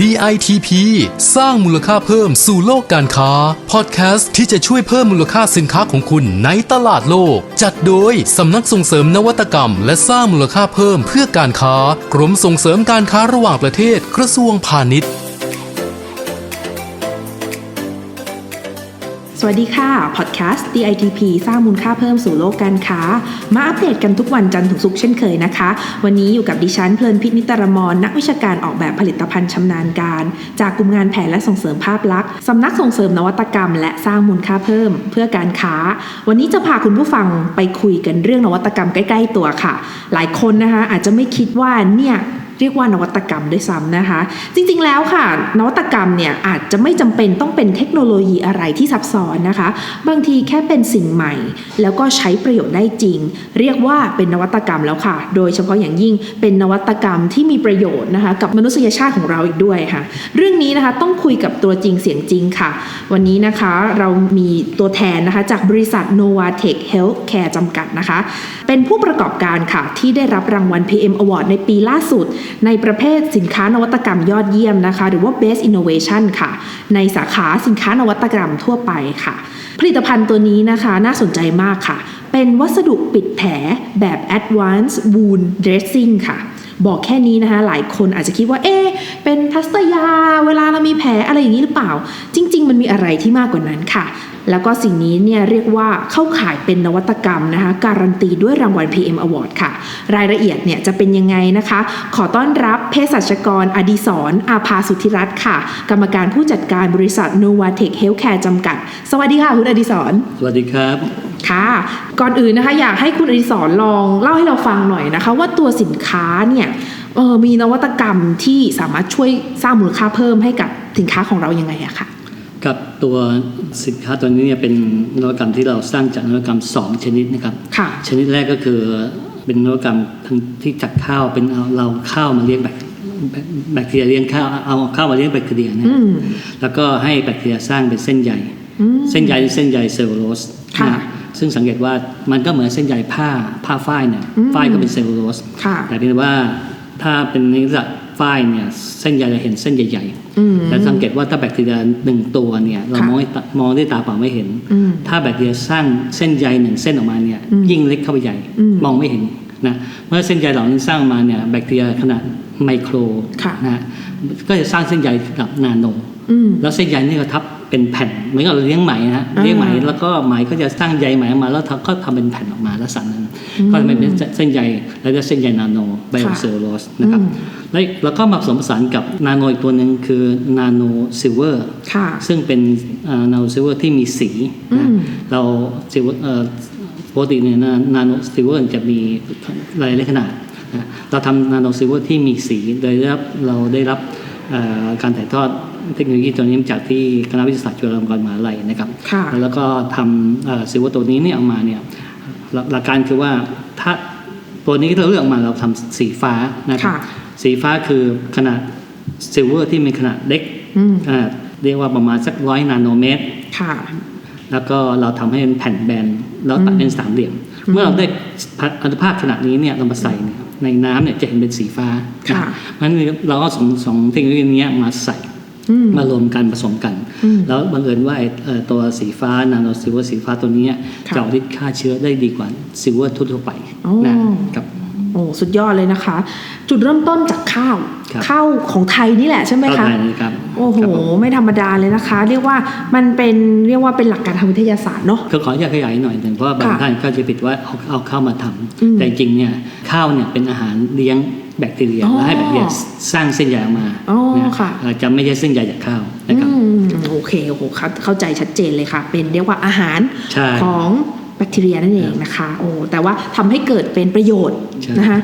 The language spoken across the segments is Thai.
DITP สร้างมูลค่าเพิ่มสู่โลกการค้า พอดแคสต์ที่จะช่วยเพิ่มมูลค่าสินค้าของคุณในตลาดโลก จัดโดยสำนักส่งเสริมนวัตกรรม และสร้างมูลค่าเพิ่มเพื่อการค้า กรมส่งเสริมการค้าระหว่างประเทศกระทรวงพาณิชย์ สวัสดีค่ะ พอดแคสต์ DITP สร้างมูลค่าเพิ่มสู่โลกการค้า มาอัปเดตกันทุกวันจันทร์ถึงศุกร์เช่นเคยนะคะ วันนี้อยู่กับดิฉันเพลินพิษนิตรมรนักวิชาการออกแบบผลิตภัณฑ์ชำนาญการ จากกลุ่มงานแผนและส่งเสริมภาพลักษณ์สำนักส่งเสริมนวัตกรรม และสร้างมูลค่าเพิ่มเพื่อการค้า วันนี้จะพาคุณผู้ฟังไปคุยกันเรื่องนวัตกรรมใกล้ ๆ ตัวค่ะ หลายคนนะคะอาจจะไม่คิดว่าเนี่ย เรียกว่านวัตกรรมด้วยซ้ำนะคะ จริงๆแล้วค่ะ นวัตกรรมเนี่ยอาจจะไม่จำเป็นต้องเป็นเทคโนโลยีอะไรที่ซับซ้อนนะคะ บางทีแค่เป็นสิ่งใหม่ แล้วก็ใช้ประโยชน์ได้จริง เรียกว่าเป็นนวัตกรรมแล้วค่ะ โดยเฉพาะอย่างยิ่งเป็นนวัตกรรมที่มีประโยชน์นะคะกับมนุษยชาติของเราอีกด้วยค่ะ เรื่องนี้นะคะต้องคุยกับตัวจริงเสียงจริงค่ะ วันนี้นะคะเรามีตัวแทนนะคะจากบริษัท Novatech Healthcare จำกัดนะคะ เป็นผู้ประกอบการค่ะที่ได้รับรางวัล PM Award ในปีล่าสุดในประเภทสินค้านวัตกรรมยอดเยี่ยมนะคะ หรือว่า Best Innovation ค่ะ ในสาขาสินค้านวัตกรรมทั่วไปค่ะ ผลิตภัณฑ์ตัวนี้นะคะน่าสนใจมากค่ะ เป็นวัสดุปิดแผลแบบ Advanced Wound Dressing ค่ะบอกแค่นี้นะคะหลายคนอาจจะคิดว่าเอ๊เป็นพลาสเตยา เวลาเรามีแผลอะไรอย่างนี้หรือเปล่า จริง ๆ มันมีอะไรที่มากกว่านั้นค่ะ แล้วก็สิ่งนี้เนี่ยเรียกว่าเข้าข่ายเป็นนวัตกรรมนะคะ การันตีด้วยรางวัล PM Award ค่ะ รายละเอียดเนี่ยจะเป็นยังไงนะคะ ขอต้อนรับเภสัชกรอดิศรอาภาสุทธิรัตน์ค่ะ กรรมการผู้จัดการบริษัท Novatech Healthcare จำกัด สวัสดีค่ะ คุณอดิศร สวัสดีครับค่ะก่อนอื่นนะคะอยากให้คุณอดิศรลองเล่าให้เราฟังหน่อยนะคะ ว่าตัวสินค้าเนี่ยเออมีนวัตกรรมที่สามารถช่วยสร้างมูลค่าเพิ่มให้กับสินค้าของเรายังไงอะค่ะ กับตัวสินค้าตัวนี้เนี่ยเป็นนวัตกรรมที่เราสร้างจากนวัตกรรม 2 ชนิดนะครับค่ะชนิดแรกก็คือเป็นนวัตกรรมทั้งที่จากข้าวเป็นเอาเราข้าวมาเลี้ยงแบคแบคแบคทีเรียเลี้ยงข้าวเอาข้าวมาเลี้ยงแบคทีเรียนะอืมแล้วก็ให้แบคทีเรียสร้างเป็นเส้นใยอืมเส้นใยเส้นใยเซลลูโลสค่ะนะซึ่งสังเกตว่ามันก็เหมือนเส้นใยผ้าผ้าฝ้ายเนี่ยอืมฝ้ายก็เป็นเซลลูโลสค่ะแต่เพียงแต่ว่าถ้าเป็นในลักษณะ ฝ้ายเนี่ยเส้นใยจะเห็นเส้นใหญ่ๆอืมแต่สังเกตว่าถ้าแบคทีเรียหนึ่งตัวเนี่ยเราค่ะมองด้วยตามองด้วยตาเปล่าไม่เห็นอืมถ้าแบคทีเรียสร้างเส้นใยหนึ่งเส้นออกมาเนี่ยอืมยิ่งเล็กเข้าไปใหญ่อืมมองไม่เห็นนะเมื่อเส้นใยเหล่านี้สร้างมาเนี่ยแบคทีเรียขนาดไมโครค่ะนะก็จะสร้างเส้นใยระดับนาโนอืมแล้วเส้นใยนี่ก็ทับ เป็นแผ่นเหมือนกับเราเลี้ยงไหมนะฮะอ่าเลี้ยงไหมแล้วก็ไหมก็จะสร้างใยไหมออกมาแล้วก็ทำเป็นแผ่นออกมาลักษณะนั้นก็จะเป็นเส้นใยแล้วก็เส้นใยนาโนไบโอเซลลูโลสนะครับอืมแล้วแล้วก็มาผสมผสานกับนาโนอีกตัวหนึ่งคือนาโนซิลเวอร์ค่ะซึ่งเป็นนาโนซิลเวอร์ที่มีสีนะอืมเราซิลเวอร์ปกติเนี่ยนาโนซิลเวอร์จะมีหลายขนาดนะเราทำนาโนซิลเวอร์ที่มีสีโดยได้รับเราได้รับเอ่อการถ่ายทอด เทคโนโลยีตัวนี้มาจากที่คณะวิทยาศาสตร์จุฬาลงกรณ์มหาลัยนะครับค่ะแล้วก็ทำซิลเวอร์ตัวนี้เนี่ยออกมาเนี่ยหลักหลักการคือว่าถ้าตัวนี้ที่เราเลือกออกมาเราทำสีฟ้านะครับค่ะสีฟ้าคือขนาดซิลเวอร์ที่มีขนาดเล็กอืมอ่าเรียกว่าประมาณสักร้อยนาโนเมตรค่ะแล้วก็เราทำให้เป็นแผ่นแบนแล้วตัดเป็นสามเหลี่ยม เมื่อเราได้อนุภาคขนาดนี้เนี่ยเรามาใส่เนี่ยในน้ำเนี่ยจะเห็นเป็นสีฟ้าค่ะเพราะฉะนั้นเราก็สองสองเทคโนโลยีนี้มาใส่อื มมารวมกันผสมกันอืมแล้วบังเอิญว่าไอ้เอ่อตัวสีฟ้านาโนซิลเวอร์สีฟ้าตัวนี้ค่ะจะเอาฤทธิ์ฆ่าเชื้อได้ดีกว่าซิลเวอร์ทั่วๆไปอ๋อนะครับ โอ้สุดยอดเลยนะคะ จุดเริ่มต้นจากข้าวครับข้าวของไทยนี่แหละใช่ไหมเข้าคะใจนะครับโอ้โหครับผมไม่ธรรมดาเลยนะคะ เรียกว่ามันเป็นเรียกว่าเป็นหลักการทางวิทยาศาสตร์เนาะก็ขออนุญาตขยายหน่อยหนึ่งเพราะว่าบางค่ะท่านก็จะผิดว่าเอาเอาข้าวมาทำอืมแต่จริงๆเนี่ยข้าวเนี่ยเป็นอาหารเลี้ยงแบคทีเรียอ๋อและให้แบคทีเรียสร้างเส้นใยออกมาอ๋อนะค่ะเอ่อจะไม่ใช่เส้นใยจากข้าวนะครับอืมโอเคโอ้โหเข้าเข้าใจชัดเจนเลยค่ะ เป็นเรียกว่าอาหารใช่ของแบ คทีเรียนั่นเองนะคะโอ้แต่ว่าทำให้เกิดเป็นประโยชน์ใช่นะคะ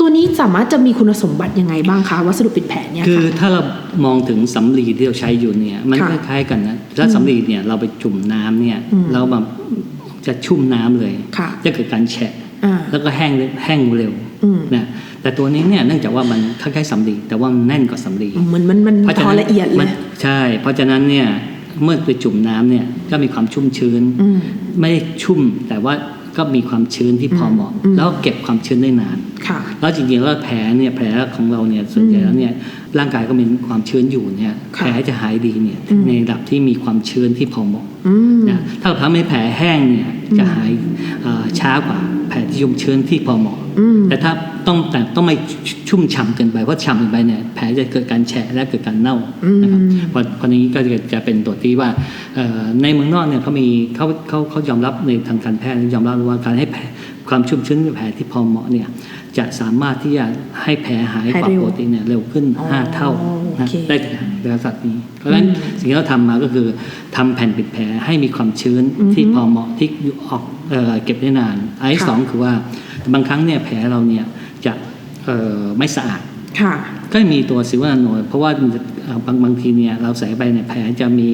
ตัวนี้สามารถจะมีคุณสมบัติยังไงบ้างคะวัสดุปิดแผนเนี่ยคือค่ะถ้าเรามองถึงสำลีที่เราใช้อยู่เนี่ยมันค่ะคล้ายๆกันนะถ้าสำลีเนี่ยเราไปจุ่มน้ำเนี่ยอืมเราแบบจะชุ่มน้ำเลยค่ะจะเกิดการแฉะอ่าแล้วก็แห้งแห้งเร็วอืมนะแต่ตัวนี้เนี่ยเนื่องจากว่ามันคล้ายๆสำลีแต่ว่ามันแน่นกว่าสำลีเหมือนมันมันเพราะฉะพอนั้นละเอียดเลมันยใช่ เพราะฉะนั้นเนี่ย เมื่อไปจุ่มน้ำเนี่ยก็มีความชุ่มชื้นอืมไม่ได้ชุ่มแต่ว่าก็มีความชื้นที่พอเหมาะอืมแล้วเก็บความชื้นได้นานค่ะแล้วจริงๆแล้วแผลเนี่ยแผลของเราเนี่ยส่วนใหญ่แล้วเนี่ย ร่างกายก็มีความชื้นอยู่เนี่ยค่ะแผลจะหายดีเนี่ยอืมในระดับที่มีความชื้นที่พอเหมาะอืมนะถ้าเราทำให้แผลแห้งเนี่ยจะหายเอ่อช้ากว่าแผลที่ชุ่มชื้นที่พอเหมาะอืมแต่ถ้าต้องแต่ต้องไม่ชุ่มฉ่ำเกินไปเพราะฉ่ำเกินไปเนี่ยแผลจะเกิดการแฉะและเกิดการเน่านะครับอืมเพราะเพราะนี้ก็จะจะเป็นตัวที่ว่าเอ่อในเมืองนอกเนี่ยเขามีเขาเขาเขายอมรับในทางการแพทย์ยอมรับว่าการให้แผลความชุ่มชื้นในแผลที่พอเหมาะเนี่ย จะสามารถที่จะให้แผลหายกว่าหายเร็วปกติเนี่ยเร็วขึ้นอ๋อห้าเท่านะโอเคได้ในลักษณะนี้ เพราะฉะนั้นสิ่งที่เราทำมาก็คือทำแผ่นปิดแผลให้มีความชื้นที่พอเหมาะที่อยู่ออกเอ่อเก็บได้นานอันที่ค่ะสองคือว่าบางครั้งเนี่ยแผลเราเนี่ยจะเอ่อไม่สะอาดค่ะก็มีตัวซิลเวอร์นาโนเพราะว่ามันจะเอ่อ บางบางทีเนี่ยเราใส่ไปเนี่ยแผลจะมี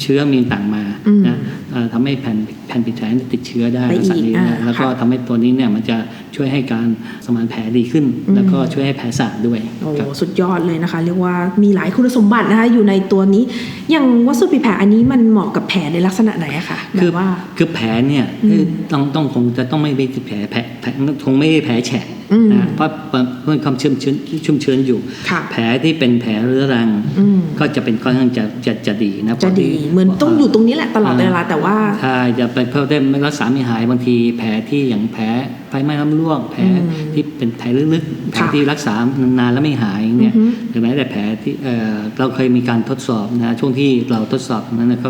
เชื้อมีต่างมาอืมนะเอ่อทำให้แผ่นแผ่นปิดแผลเนี่ยติดเชื้อได้ได้อีกลักษณะนี้อ่านะแล้วก็ค่ะทำให้ตัวนี้เนี่ยมันจะช่วยให้การสมานแผลดีขึ้นอืมแล้วก็ช่วยให้แผลสะอาดด้วยโอ้ครับสุดยอดเลยนะคะ เรียกว่ามีหลายคุณสมบัตินะคะอยู่ในตัวนี้อย่างวัสดุปิดแผลอันนี้มันเหมาะกับแผลในลักษณะไหนอะคะแบคือบว่าคือแผลเนี่ยอืมคือต้องต้องคงจะต้องไม่เป็นแผลแผลแผลคงไม่ได้แผลแฉะอืมนะเพราะเพราะเพราะความชุ่มชื้นชุ่มชื้นอยู่ค่ะแผลที่เป็นแผลเรื้อรังอืมก็จะเป็นค่อนข้างจะจะจะดีนะจะดีเหมือนต้องอยู่ตรงนี้แหละตลอดเวลาแต่ว่าใช่จะไปเพิ่มได้ไม่รักษาไม่หายบางทีแผลที่อย่างแผลไฟไหม้น้ำลวกแผลอืมที่เป็นแผลลึกๆแผลค่ะที่รักษานานๆแล้วไม่หายเนี่ยอือฮึหรือแม้แต่แผลที่เอ่อเราเคยมีการทดสอบนะช่วงที่เราทดสอบนั้นนะก็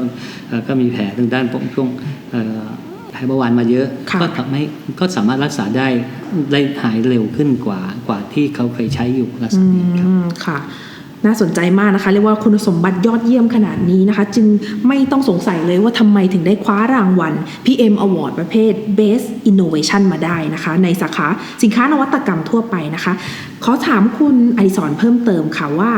เอ่อก็มีแผลทางด้านพวกช่วงเอ่อแผลเบาหวานมาเยอะค่ะก็ทำให้ก็สามารถรักษาได้ได้หายเร็วขึ้นกว่ากว่าที่เขาเคยใช้อยู่ลักษอืณะนี้ครับมค่ะ น่าสนใจมากนะคะ เรียกว่าคุณสมบัติยอดเยี่ยมขนาดนี้นะคะ จึงไม่ต้องสงสัยเลยว่าทำไมถึงได้คว้ารางวัล PM Award ประเภท Best Innovation มาได้นะคะ ในสาขาสินค้านวัตกรรมทั่วไปนะคะ ขอถามคุณอดิศรเพิ่มเติมค่ะว่า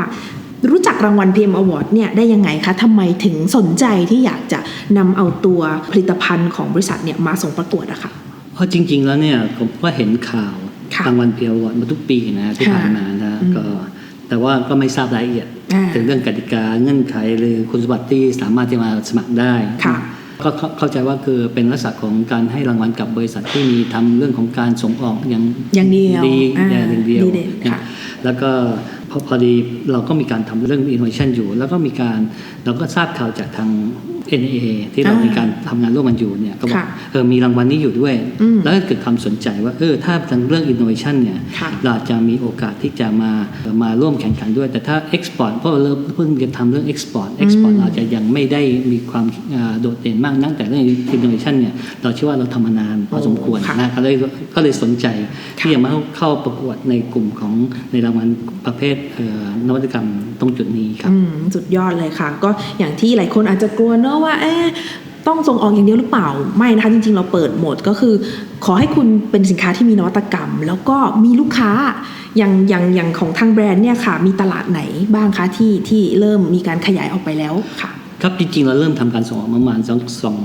รู้จักรางวัล PM Award เนี่ยได้ยังไงคะทำไมถึงสนใจที่อยากจะนำเอาตัวผลิตภัณฑ์ของบริษัทเนี่ยมาส่งประกวดอะค่ะเพราะจริง ๆ แล้วเนี่ยผมก็เห็นข่าวค่ะรางวัลเพียววอร์ดมาทุกปีนะที่ค่ะผ่านมานะอืมก็ แต่ว่าก็ไม่ทราบรายละเอียดอ่าถึงเรื่องกติกาเงื่อนไขหรือคุณสมบัติที่สามารถจะมาสมัครได้ค่ะก็เข้าเข้าใจว่าคือเป็นลักษณะของการให้รางวัลกับบริษัทที่มีทำเรื่องของการส่งออกอย่างอย่างเดียวดีอ่าอย่างเดียวดีเด่นค่ะนะแล้วก็พอพอดีเราก็มีการทำเรื่อง innovation อยู่ แล้วก็มีการเราก็ทราบข่าวจากทาง NA ที่เราอ่ามีมีการทำงานร่วมกันอยู่เนี่ยก็บอกค่ะเออมีรางวัลนี้อยู่ด้วยอืมแล้วก็เกิดความสนใจว่าเออถ้าทางเรื่อง innovation เนี่ยค่ะเราอาจจะมีโอกาสที่จะมามาร่วมแข่งขันด้วย แต่ถ้า export เพราะเราเพิ่งจะทำเรื่อง export export อืมอาจจะยังไม่ได้มีความอ่าโดดเด่นมากนักแต่เรื่อง innovation เนี่ยเราเชื่อว่าเราทำมานานพอสมควรค่ะนะก็เลยก็เลยสนใจค่ะที่จะมาเข้าประกวดในกลุ่มของในรางวัลประเภทเอ่อนวัตกรรมตรงจุดนี้ครับอืมสุดยอดเลยค่ะ ก็อย่างที่หลายคนอาจจะกลัวเนอะว่าเอ๊ะต้องส่งออกอย่างเดียวหรือเปล่าไม่นะคะจริงๆ เราเปิดโหมดก็คือ ขอให้คุณเป็นสินค้าที่มีนวัตกรรม แล้วก็มีลูกค้าอย่างอย่างอย่างของทางแบรนด์เนี่ยค่ะ มีตลาดไหนบ้างคะที่ที่เริ่มมีการขยายออกไปแล้วค่ะ ครับจริงๆ เราเริ่มทำการส่งออกประมาณสองสอง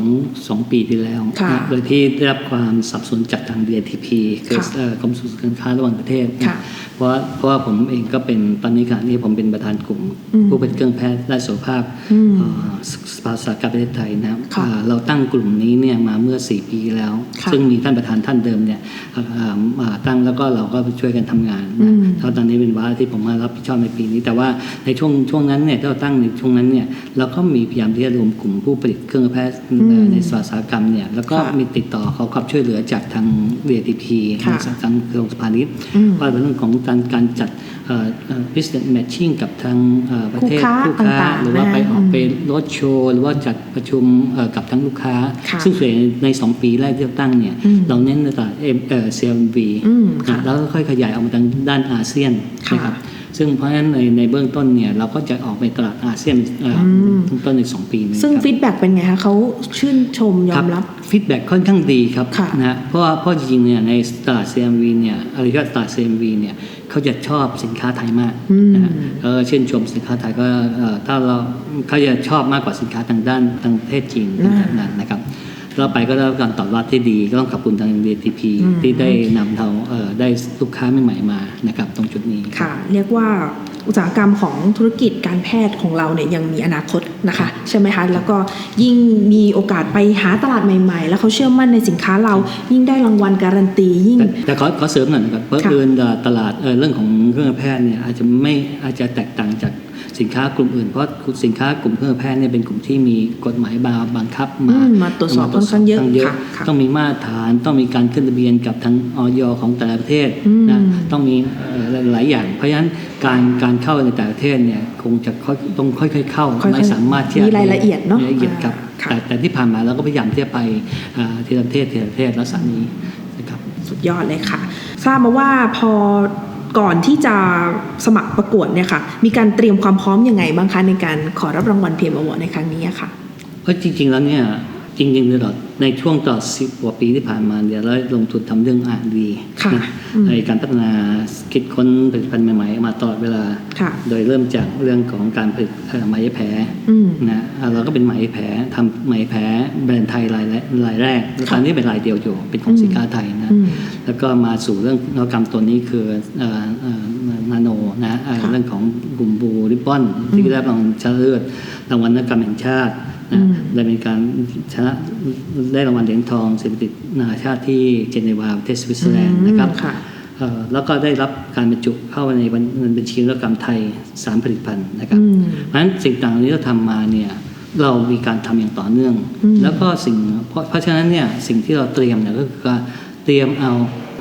สองปีที่แล้วค่ะนะโดยที่ได้รับความสนับสนุนจากทาง DTP คือค่ะเอ่อกรมส่งเสริมการค้าระหว่างประเทศนะค่ะเพราะว่าเพราะว่าผมเองก็เป็นตอนนี้ขณะนี้ผมเป็นประธานกลุ่มอืมผู้ผลิตเครื่องแพทย์และสุขภาพอืมเอ่อสภาอุตสาหกรรมประเทศไทยนะครับค่ะอ่าเราตั้งกลุ่มนี้เนี่ยมาเมื่อ 4 ปีแล้วค่ะซึ่งมีท่านประธานท่านเดิมเนี่ยเอ่อเอ่อมาตั้งแล้วก็เราก็ไปช่วยกันทำงานอืนะมแล้วตอนนี้เป็นวาระที่ผมมารับผิดชอบในปีนี้ แต่ว่าในช่วงช่วงนั้นเนี่ยที่เราตั้งในช่วงนั้นเนี่ยเราก็มีพยายามที่จะรวมกลุ่มผู้ผลิตเครื่องแพทย์อืมในอุตสาหกรรมเนี่ยแล้วก็ค่ะมีติดต่อขอความช่วยเหลือจากทาง DTP ค่ะทางกระทรวงสาธารณสุขอืมว่าเป็นเรื่องของการการจัดเอ่อเอ่อ business matching กับทางเอ่อประเทศคู่ค้าต่างๆหรือว่าไปนะออกอืมไปรถโชว์หรือว่าจัดประชุมเอ่อกับทั้งลูกค้าค่ะซึ่งส่วนใหญ่ใน2 ปีแรกที่เราตั้งเนี่ยอืมเราเน้นในตลาดเอ็มเอ่อ CMV อืมค่ะนะแล้วก็ค่อยขยายออกมาทางด้านอาเซียนค่ะนะครับ ซึ่งเพราะฉะนั้นในในเบื้องต้นเนี่ยเราก็จะออกไปตลาดอาเซียนเอ่ออมเบื้องต้นในสองปีนี้ซึ่งครับฟีดแบ็กเป็นไงคะเขาชื่นชมยอมรับฟีดแบ็ค่อนข้างดีครับค่ะนะฮะเพราะว่าเพราะจริงๆเนี่ยในตลาด CMV เนี่ยอะไรก็ตลาด CMV เนี่ยเขาจะชอบสินค้าไทยมากอืมนะฮะเออชื่นชมสินค้าไทยก็เอ่อถ้าเราเขาจะชอบมากกว่าสินค้าทางด้านทางประเทศจีนอ่าทางนั้นนะครับ เราไปก็ได้รับการตอบรับที่ดีก็ต้องขอบคุณทาง DTP อืมที่ได้นำเราเอ่อได้ลูกค้าใหม่ๆมานะครับตรงจุดนี้ค่ะ เรียกว่าอุตสาหกรรมของธุรกิจการแพทย์ของเราเนี่ยยังมีอนาคตนะคะ ใช่ไหมคะ แล้วก็ยิ่งมีโอกาสไปหาตลาดใหม่ ๆ แล้วเขาเชื่อมั่นในสินค้าเรายิ่งได้รางวัลการันตียิ่ง แต่แต่ขอขอเสริมหน่อยนะครับเพราะค่ะเอินตลาดเอ่อเรื่องของเครื่องแพทย์เนี่ยอาจจะไม่อาจจะแตกต่างจาก สินค้ากลุ่มอื่น เพราะสินค้ากลุ่มเครื่องแพทย์เนี่ยเป็นกลุ่มที่มีกฎหมายบาบังคับมาอืมมาตรวจสอบค่อนข้างเยอะค่อนข้ค่ะค่ะต้องมีมาตรฐานต้องมีการขึ้นทะเบียนกับทางออยของแต่ละประเทศอืมนะต้องมีเอ่อหลายอย่าง เพราะฉะนั้นการการเข้าในแต่ละประเทศเนี่ยคงจะค่อยต้องค่อยๆเข้าค่อยๆไม่สามารถที่จมีรายละเอียดเนอะมีรายละเอียดครับค่ะแต่แต่ที่ผ่านมาเราก็พยายามที่จะไปอ่าทีละประเทศทีละประเทศลักษณะนี้นะครับสุดยอดเลยค่ะ ทราบมาว่าพอ ก่อนที่จะสมัครประกวดเนี่ยค่ะ มีการเตรียมความพร้อมยังไงบ้างคะในการขอรับรางวัลเพียมอวอร์ในครั้งนี้ค่ะเพราะจริง ๆ แล้วเนี่ย จริงๆตลอดในช่วงตลอดสิบกว่าปีที่ผ่านมาเนี่ยเราลงทุนทำเรื่องอ่านดีค่ะนะอืมในการพัฒนาคิดค้นผลิตภัณฑ์ใหม่ๆมาตลอดเวลาค่ะโดยเริ่มจากเรื่องของการผลิตเอ่อไหมแผลอืมนะอ่าเราก็เป็นไหมแผลทำไหมแผลแบรนด์ไทยรายแรกรายแรกแล้วตอนนี้เป็นรายเดียวอยู่เป็นของอืมสินค้าไทยนะอืมแล้วก็มาสู่เรื่องนวัตกรรมตัวนี้คือเอ่อเอ่อนาโนนะเอ่อค่ะเรื่องของกลุ่มบูริบบอนที่ได้รางวัลชนะเลิศรางวัลนวัตกรรมแห่งชาติ อืนะมได้เป็นการชนะได้รางวัลเหรียญทองเศรษฐกิจนานาชาติที่เจนีวาประเทศสวิตเซอร์แลนด์นะครับอืมค่ะเอ่อแล้วก็ได้รับการบรรจุเข้าในบัญบัญชีนวัตกรรมไทยสามผลิตภัณฑ์นะครับอืมเพราะฉะนั้นสิ่งต่างๆที่เราทำมาเนี่ยเรามีการทำอย่างต่อเนื่องอืมแล้วก็สิ่งเพราะเพราะฉะนั้นเนี่ยสิ่งที่เราเตรียมเนี่ยก็คือการเตรียมเอา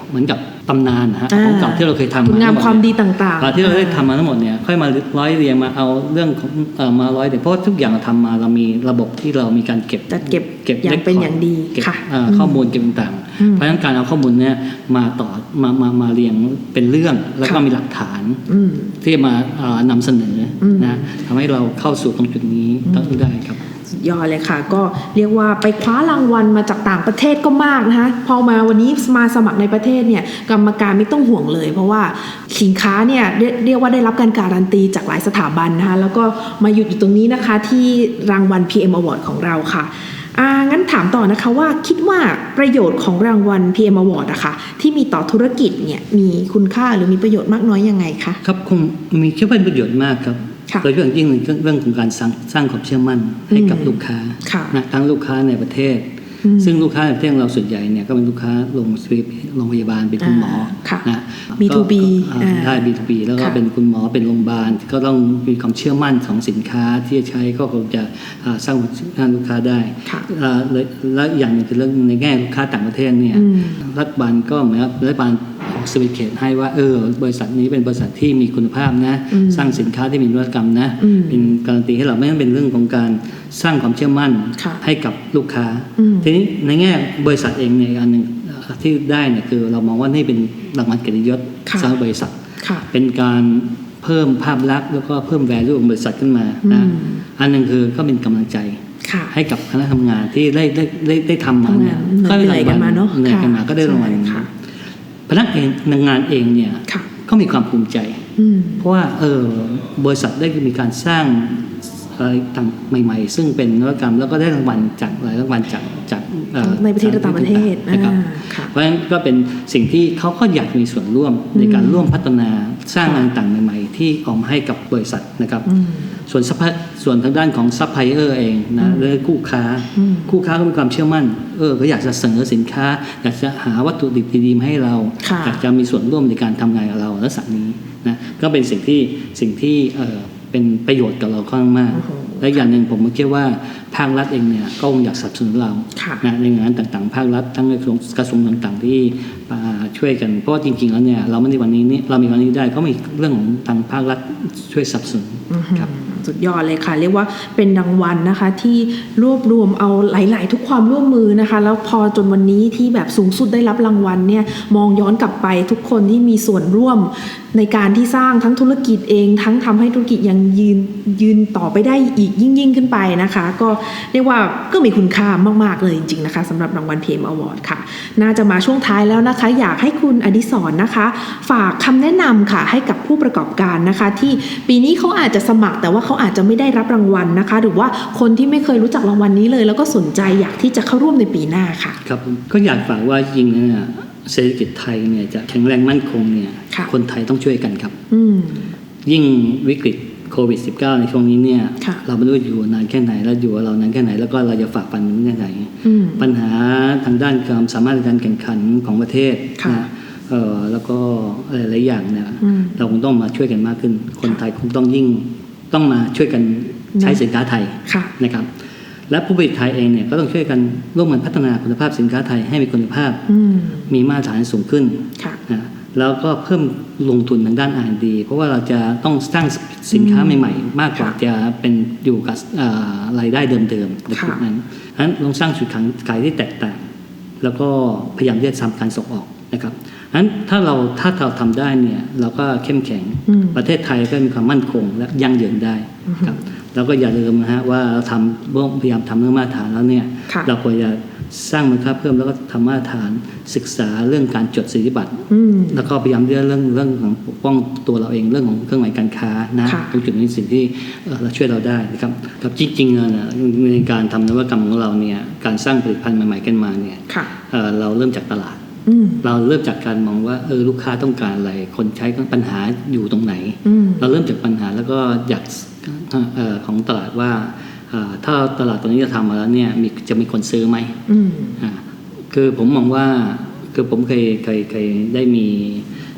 เหมือนกับ ตำนานนะฮะของเก่าที่เราเคยทำคุณงามทั้หดความดีต่างอ่าที่เราได้ทำมาทั้งหมดเนี่ยค่อยมาร้อยเรียงมาเอาเรื่องของเอ่อมาร้อยเรียงเพราะว่าทุกอย่างเราทำมาเรามีระบบที่เรามีการเก็บจัดเก็บเก็บอย่างเป็นอย่างดีเก็บค่ะเอ่อข้อมูลเก็บต่างๆอืมเพราะฉะนั้นการเอาข้อมูลเนี่ยมาต่อมามามาเรียงเป็นเรื่องแล้วก็ค่ะมีหลักฐานอืมที่มาเอ่อนำเสนออมนะทำให้เราเข้าสู่ตรงจุดนี้ต้องได้ครับ สุดยอดเลยค่ะ ก็เรียกว่าไปคว้ารางวัลมาจากต่างประเทศก็มากนะคะพอมาวันนี้มาสมัครในประเทศเนี่ยกรรมการไม่ต้องห่วงเลย เพราะว่าสินค้าเนี่ยเรียกว่าได้รับการการันตีจากหลายสถาบันนะคะแล้วก็มาหยุดอยู่ตรงนี้นะคะที่รางวัล PM Award ของเราค่ะอ่างั้นถามต่อนะคะว่าคิดว่าประโยชน์ของรางวัล PM Award อะค่ะที่มีต่อธุรกิจเนี่ยมีคุณค่าหรือมีประโยชน์มากน้อยยังไงคะครับคงมีคิดว่าเป็นประโยชน์มากครับ โดยเฉพาะอย่างยิ่งในเรื่องของการสร้างสร้างความเชื่อมั่นให้กับอืมลูกค้าค่ะนะทั้งลูกค้าในประเทศอืมซึ่งลูกค้าในประเทศของเราส่วนใหญ่เนี่ยก็เป็นลูกค้าโรงพยาบาลโรงพยาบาลเป็นคุณหมออ่าค่ะนะ B2B ก็อ่าอ่าได้ B2B แล้วก็ค่ะเป็นคุณหมอเป็นโรงพยาบาลก็ต้องมีความเชื่อมั่นของสินค้าที่จะใช้ก็คงจะอ่าสร้างความเชื่อมั่นลูกค้าได้ค่ะอ่าเลยและอย่างหนึงคือเรื่องในแง่ลูกค้าต่างประเทศเนี่ยอืมรัฐบาลก็เหมือนกับรัฐบาล ออกสวิตเคตให้ว่าเออบริษัทนี้เป็นบริษัทที่มีคุณภาพนะอืมสร้างสินค้าที่มีนวัตกรรมนะอืมเป็นการันตีให้เราไม่ต้องเป็นเรื่องของการสร้างความเชื่อมั่นค่ะให้กับลูกค้าอืมทีนี้ในแง่บริษัทเองเนี่ยอันหนึ่งเอ่อที่ได้เนี่ยคือเรามองว่านี่เป็นรางวัลเกียรติยศค่ะสำหรับบริษัทค่ะเป็นการเพิ่มภาพลักษณ์แล้วก็เพิ่ม value ของบริษัทขึ้นมานะอืมอันหนึ่งคือก็เป็นกำลังใจค่ะให้กับคณะทำงานที่ได้ได้ได้ได้ทำมาเนี่ยทำงานเหนื่อยกันมาเนอะเหนื่อยกันมาค่ะก็ได้รางวัลใช่ค่ะ พนักงานเองเนี่ยค่ะก็มีความภูมิใจอืมเพราะว่าเออบริษัทได้มีการสร้างอะไรต่างใหม่ ๆ ซึ่งเป็นนวัตกรรมแล้วก็ได้รางวัลจากหลายรางวัลจากจากเอ่อในประเทศและต่างประเทศนะครับอ่าค่ะเพราะฉะนั้นก็เป็นสิ่งที่เขาก็อยากมีส่วนร่วมในการร่วมพัฒนาสร้างงานต่างใหม่ ๆ ที่ออกมาให้กับบริษัทนะครับอืม ส่วนซัพพลายส่วนทางด้านของซัพพลายเออร์เองนะหรือคู่ค้าอืมคู่ค้าก็มีความเชื่อมั่น เออก็อยากจะเสนอสินค้า อยากจะหาวัตถุดิบดีๆมาให้เราค่ะอยากจะมีส่วนร่วมในการทำงานกับเราลักษณะนี้นะก็เป็นสิ่งที่สิ่งที่เออเป็นประโยชน์กับเราค่อนข้างมากโอ้โหและอย่างหนึ่งผมก็คิดว่าภาครัฐเองเนี่ยก็คงอยากสนับสนุนเราค่ะนะในงานต่างๆ ภาครัฐทั้งกระทรวงกระทรวงต่างๆ ที่มาช่วยกันเพราะว่าจริง ๆ แล้วเนี่ยเราไม่ได้วันนี้นี่เรามีวันนี้ได้ก็มีเรื่องของทางภาครัฐช่วยสนับสนุนครับ สุดยอดเลยค่ะ เรียกว่าเป็นรางวัลนะคะ ที่รวบรวมเอาหลาย ๆ ทุกความร่วมมือนะคะ แล้วพอจนวันนี้ที่แบบสูงสุดได้รับรางวัลเนี่ยมองย้อนกลับไปทุกคนที่มีส่วนร่วมในการที่สร้างทั้งธุรกิจเอง ทั้งทำให้ธุรกิจยังยืนยืนต่อไปได้อีกยิ่งยิ่งขึ้นไปนะคะ ก็เรียกว่าก็มีคุณค่ามาก ๆ เลยจริง ๆ นะคะสำหรับรางวัล PM Award ค่ะ น่าจะมาช่วงท้ายแล้วนะคะ อยากให้คุณอดิศรนะคะ ฝากคำแนะนำค่ะให้กับผู้ประกอบการนะคะ ที่ปีนี้เขาอาจจะสมัครแต่ว่าเขาอาจจะไม่ได้รับรางวัลนะคะ หรือว่าคนที่ไม่เคยรู้จักรางวัลนี้เลย แล้วก็สนใจอยากที่จะเข้าร่วมในปีหน้าค่ะ ครับผมก็อยากฝากว่าจริงๆแล้วเนี่ยเศรษฐกิจไทยเนี่ยจะแข็งแรงมั่นคงเนี่ยค่ะคนไทยต้องช่วยกันครับอืมยิ่งวิกฤตโควิด -19 ในช่วงนี้เนี่ยค่ะเราไม่รู้อยู่นานแค่ไหนแล้วอยู่กับเรานานแค่ไหน แล้วก็เราจะฝ่าฟันมันแค่ไหนอืมปัญหาทางด้านความสามารถในการแข่งขันของประเทศค่ะนะเออแล้วก็อะไรหลายอย่างเนี่ยอืมเราคงต้องมาช่วยกันมากขึ้น คนไทยคงต้องยิ่ง ต้องมาช่วยกันใช้นะสินค้าไทยค่ะนะครับ และผู้ผลิตไทยเองเนี่ยก็ต้องช่วยกันร่วมกันพัฒนาคุณภาพสินค้าไทยให้มีคุณภาพอืมมีมาตรฐานสูงขึ้นค่ะนะแล้วก็เพิ่มลงทุนทางด้าน R&D เพราะว่าเราจะต้องสร้างสินค้าใหม่ ๆ มากกว่าค่ะจะเป็นอยู่กับเอ่อรายได้เดิมๆในค่ะจุดนั้นฉะนั้นต้องสร้างจุดขายที่แตกต่าง แล้วก็พยายามที่จะทำการส่งออกนะครับฉะ นั้นถ้าเราถ้าเราทำได้เนี่ยเราก็เข้มแข็งอืมประเทศไทยก็มีความมั่นคงและยั่งยืนได้ครับแล้วก็อย่าลืมนะฮะว่าเราทำพยายามทำเรื่องมาตรฐานแล้วเนี่ยค่ะเราควรจะสร้างมูลค่าเพิ่มแล้วก็ทำมาตรฐานศึกษาเรื่องการจดสิทธิบัตรอืมแล้วก็พยายามเรื่องเรื่องเรื่องของปกป้องตัวเราเองเรื่องของเครื่องหมายการค้านะค่ะตรงจุดนี้สิ่งที่เอ่อเราช่วยเราได้นะครับครับจริงๆแล้วนะในการทำนวัตกรรมของเราเนี่ยการสร้างผลิตภัณฑ์ใหม่ๆกันมาเนี่ยค่ะเอ่อเราเริ่มจากตลาดอืม เราเริ่มจากการมองว่าเออลูกค้าต้องการอะไร คนใช้ปัญหาอยู่ตรงไหนอืมเราเริ่มจากปัญหาแล้วก็อยากเอ่อของตลาดว่าเอ่อถ้าตลาดตรงนี้จะทำมาแล้วเนี่ยมีจะมีคนซื้อไหมอืมอ่าคือผมมองว่าคือผมเคยเคยเคยได้มี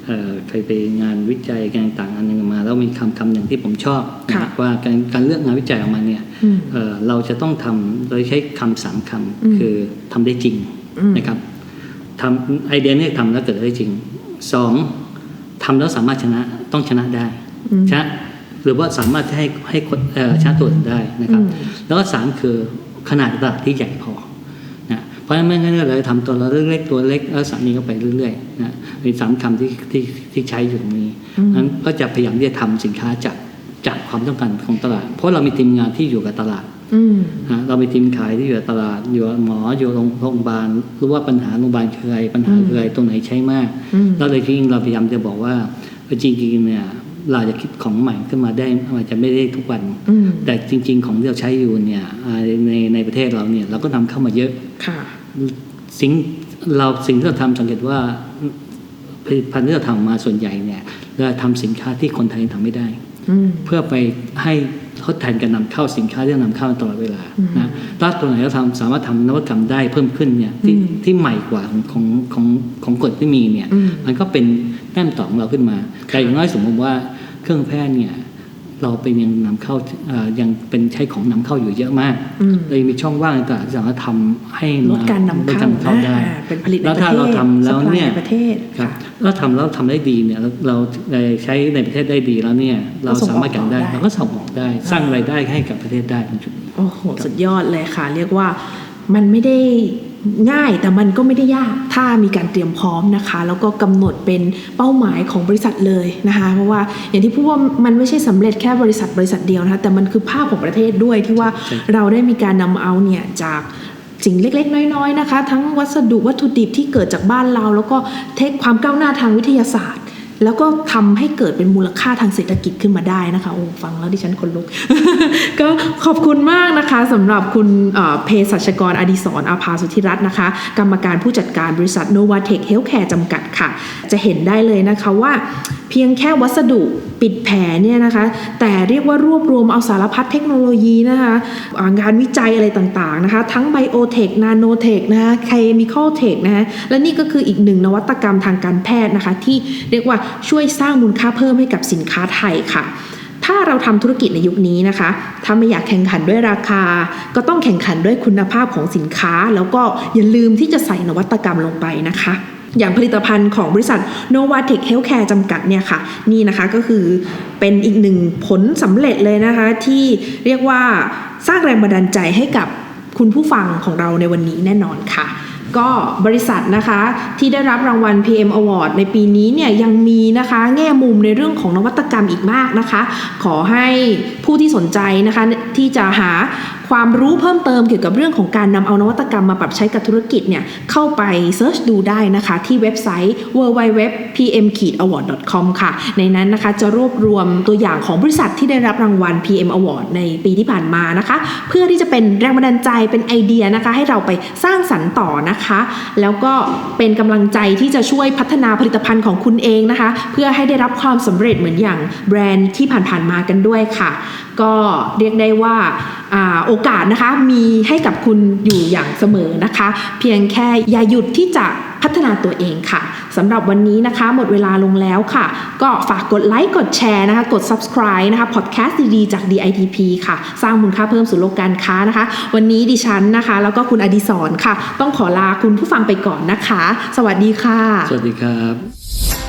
เอ่อเคยไปงานวิจัยงานต่างๆอันหนึงมา แล้วมีคำคำหนึ่งที่ผมชอบนะค่ะครับว่าการการเลือกงานวิจัยออกมาเนี่ยอืมเอ่อเราจะต้องทำโดยใช้คำสามคอืมำคือทำได้จริงอืมนะครับ ทำไอเดียนี้ทำแล้วเกิดได้จริงสองทำแล้วสามารถชนะต้องชนะได้อืมชนะหรือว่าสามารถให้ให้คนเอ่อชนะตัวอื่นได้นะครับอืมแล้วก็สามคือขนาดตลาดที่ใหญ่พอนะเพราะฉะนั้นไม่งั้นเราจะทำตัวเราเล็กๆตัวเล็กแล้วสามีก็ไปเรื่อยๆนะมีสามคำที่ที่ที่ใช้อยู่ตรงนี้นั้นก็จะพยายามที่จะทำสินค้าจากจากความต้องการของตลาด เพราะเรามีทีมงานที่อยู่กับตลาดอืมนะ เรามีทีมขายที่อยู่กับตลาด อยู่กับหมออยู่โรงโรงพยาบาลรู้ว่าปัญหาโรงพยาบาลคืออะไรปัญหาคืออะไรตรงไหนใช้มากอืมเราเลยจริงๆเราพยายามจะบอกว่าจริงๆเนี่ยเราจะคิดของใหม่ขึ้นมาได้อาจจะไม่ได้ทุกวันอืมแต่จริง ๆ ของที่เราใช้อยู่เนี่ยอ่าในในประเทศเราเนี่ยเราก็นำเข้ามาเยอะค่ะสิ่งเราสิ่งที่เราทำสังเกตว่าผลิตภัณฑ์ที่เราทำมาส่วนใหญ่เนี่ยเราทำสินค้าที่คนไทยทำไม่ได้อืมเพื่อไปให้ ทดแทนการนำเข้าสินค้าที่เรานำเข้าตลอดเวลาอืมนะถ้าตัวไหนเราทำสามารถทำนวัตกรรมได้เพิ่มขึ้นเนี่ยที่อืมที่ใหม่กว่าของของของของกฎที่มีเนี่ยอืมมันก็เป็นแต้มต่อของเราขึ้นมาแต่อย่างน้อยสมมติว่าเครื่องแพทย์เนี่ย เราเป็นยังนำเข้าเอ่อยังเป็นใช้ของนำเข้าอยู่เยอะมากอืมเลยมีช่องว่างในตลาดที่สามารถทำให้ลดการนำลดเข้าการนำเข้าได้อ่าเป็นผลิตในแล้วประถ้าเทศเราทำแล้ว supply เนี่ยในประเทศครับค่ะแล้วทำแล้วทำได้ดีเนี่ยเราเราใช้ในประเทศได้ดีแล้วเนี่ยเราก็ส่งออกสามารถกันได้ได้เราก็ส่งออกได้ สร้างรายได้ให้กับประเทศได้ตรงจุดนี้โอ้โหสุดยอดเลยค่ะ เรียกว่ามันไม่ได้ ง่ายแต่มันก็ไม่ได้ยากถ้ามีการเตรียมพร้อมนะคะ แล้วก็กำหนดเป็นเป้าหมายของบริษัทเลยนะคะเพราะว่าอย่างที่พูดว่ามันไม่ใช่สำเร็จแค่บริษัทบริษัทเดียวนะคะแต่มันคือภาพของประเทศด้วยที่ว่าใช่เราได้มีการนำเอาเนี่ยจากสิ่งเล็ก ๆ น้อย ๆ นะคะ ทั้งวัสดุวัตถุดิบที่เกิดจากบ้านเรา แล้วก็เทคความก้าวหน้าทางวิทยาศาสตร์ แล้วก็ทำให้เกิดเป็นมูลค่าทางเศรษฐกิจขึ้นมาได้นะคะโอ้ฟังแล้วดิฉันคนลุก ก็ขอบคุณมากนะคะสำหรับคุณเภสัชกรอดิศรอาภาสุธิรัตน์นะคะ กรรมการผู้จัดการบริษัท Novatech Healthcare จำกัดค่ะ จะเห็นได้เลยนะคะว่าเพียงแค่วัสดุปิดแผลเนี่ยนะคะ แต่เรียกว่ารวบรวมเอาสารพัดเทคโนโลยีนะคะงานวิจัยอะไรต่างๆนะคะ ทั้งไบโอเทคนาโนเทคนะคะเคมีคอลเทคนะคะและนี่ก็คืออีกหนึ่งนวัตกรรมทางการแพทย์นะคะ ที่เรียกว่าช่วยสร้างมูลค่าเพิ่มให้กับสินค้าไทยค่ะ ถ้าเราทำธุรกิจในยุคนี้นะคะถ้าไม่อยากแข่งขันด้วยราคา ก็ต้องแข่งขันด้วยคุณภาพของสินค้า แล้วก็อย่าลืมที่จะใส่นวัตกรรมลงไปนะคะอย่างผลิตภัณฑ์ของบริษัท Novatech Healthcare จำกัดเนี่ยค่ะ นี่นะคะก็คือเป็นอีกหนึ่งผลสำเร็จเลยนะคะ ที่เรียกว่าสร้างแรงบันดาลใจให้กับคุณผู้ฟังของเราในวันนี้แน่นอนค่ะ ก็บริษัทนะคะที่ได้รับรางวัล PM Award ในปีนี้เนี่ยยังมีนะคะแง่มุมในเรื่องของนวัตกรรมอีกมากนะคะ ขอให้ผู้ที่สนใจนะคะที่จะหาความรู้เพิ่มเติมเกี่ยวกับเรื่องของการนำเอานวัตกรรมมาปรับใช้กับธุรกิจเนี่ยเข้าไปเซิร์ชดูได้นะคะที่เว็บไซต์ www.pm-award.com ค่ะ ในนั้นนะคะจะรวบรวมตัวอย่างของบริษัทที่ได้รับรางวัล PM Award ในปีที่ผ่านมานะคะ เพื่อที่จะเป็นแรงบันดาลใจเป็นไอเดียนะคะ ให้เราไปสร้างสรรค์ต่อนะคะ แล้วก็เป็นกำลังใจที่จะช่วยพัฒนาผลิตภัณฑ์ของคุณเองนะคะ เพื่อให้ได้รับความสำเร็จเหมือนอย่างแบรนด์ที่ผ่านๆมากันด้วยค่ะ ก็เรียกได้ว่าอ่าอกาสนะคะมีให้กับคุณอยู่อย่างเสมอนะคะ เพียงแค่อย่าหยุดที่จะพัฒนาตัวเองค่ะสำหรับวันนี้นะคะหมดเวลาลงแล้วค่ะ ก็ฝากกดไลค์กดแชร์นะคะ กด subscribe นะคะพอดแคสต์ดีๆจาก DITP ค่ะ สร้างมูลค่าเพิ่มสู่โลกการค้านะคะ วันนี้ดิฉันนะคะ แล้วก็คุณอดิศรค่ะ ต้องขอลาคุณผู้ฟังไปก่อนนะคะ สวัสดีค่ะ สวัสดีครับ